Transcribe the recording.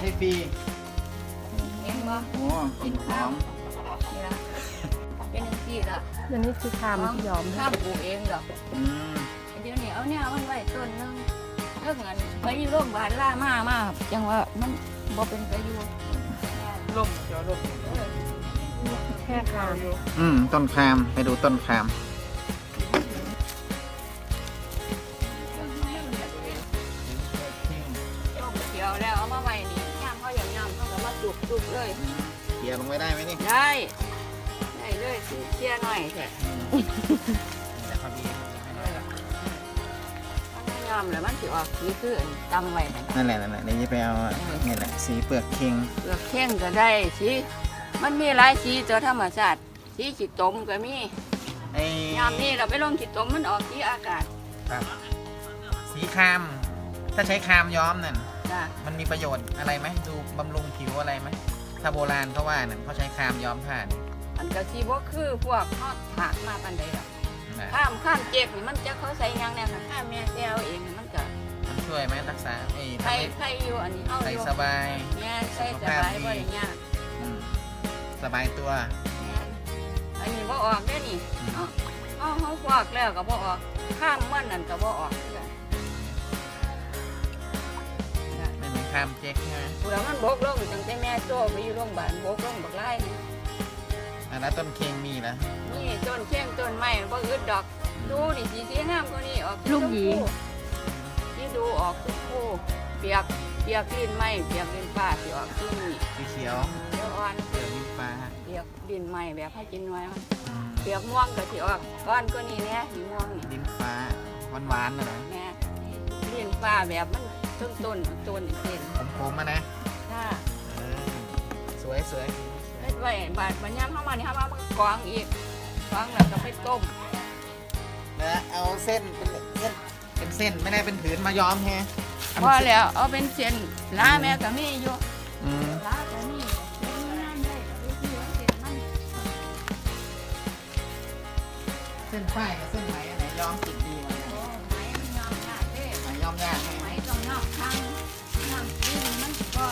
ให้ฟรีเห็นบ่โอ้กินหอมนี่ละเป็นจังซี่ล่ะอันนี้คือคำที่ยอมข้ามปลูกเองดอกอืมเดี๋ยวนี้เอาเนี่ยมันไว้ต้นหนึงเรื่องเงินไปอยู่โรงพยาบาลล่ามามาจังว่ามันบ่เป็นประโยชน์ล่มเดี๋ยวล่มเออแค่คอืมต้นครามไปดูต้นครามต้ม จุกๆเลยเกี่ยลงไว้ได้ไหมนี่ได้ ได้เลยสิเชียร์หน่อยแค่แต่พอดีมันยอมเลยมันสิออกสีคืออันตำไว้นั่นนั่นแหละนั่นแหละเดี๋ยวจะไปเอานี่แหละสีเปลือกเค็งเปลือกแข้งก็ได้สีมันมีหลายสีตัวธรรมชาติสีขีดตมก็มีไอ้ยามนี้เราไปลงขีดตมมันออกสีอากาศครับสีคราม ถ้าใช้ครามย้อมนั่น จ้ะมันมีประโยชน์อะไรไหมดูบำรุงผิวอะไรไหมถ้าโบราณเขาว่านั่นเขาใช้ครามย้อมผ้านี่มันก็สีบ่คือพวกทอดถากมาปันใดหรอกนะข้ามข้ามเจ็บนี่มันจะเขาใส่หยังแน่นะข้ามแม่แซวเองมันก็มันช่วยไหมรักษาไอ้ใส่ทำให้ใส่อยู่อันนี้เอาใส่อยู่สบายแม่ใส่สบายบ่ได้ยากอืมสบายตัวแม่นอันนี้บ่ออกได้อนี่เอาเอาเขาฟอกแล้วก็บ่ออก ข้ามมันนั่นก็บ่ออก บกลงตั้งแต่แม่โตไปอยู่โรงพยาบาลบกลงบักไล่นี่อะแล้วต้นเค็งมีนะนี่ต้นเชียงต้นไม้บ่อึดดอก ดูนี่สีสีงามกว่านี้ออกลูกหยีที่ดูออกทุกคู่เปียกเปียกลิ้นไม้เปียกลิ้นฟ้าสิออกที่นี่สีเขียวเดี๋ยวอ่อนเขียวยิ้มฟ้าเปียกลิ้นไม้แบบให้กินไว้มันอืมเปียกม่วงก็สิออกอ่อนกว่านี้แน่สีม่วงนี่ลิ้นฟ้าหวานหวานๆนะนะแม่ลิ้นฟ้าแบบมันต้นต้นต้นเส้นผมผมๆมานะถ้าเออ สวยสวยไว้บาดมันย่ำเข้ามานี่เข้ามากวางอีกกวางแล้วก็ไปต้มนะเอาเส้นเป็นเส้นเป็นเส้นไม่ได้เป็นผืนมาย้อมแฮะพอแล้วเอาเป็นเส้นล้าแม่ก็มีอยู่ล้าก็มีเส้นฝ้ายกับเส้นไหมอะไรย้อมติดดีมันไหมมัย้อมยากเด้ไหมย้อมยากไหมต้อมนอกทางทางที่มันก็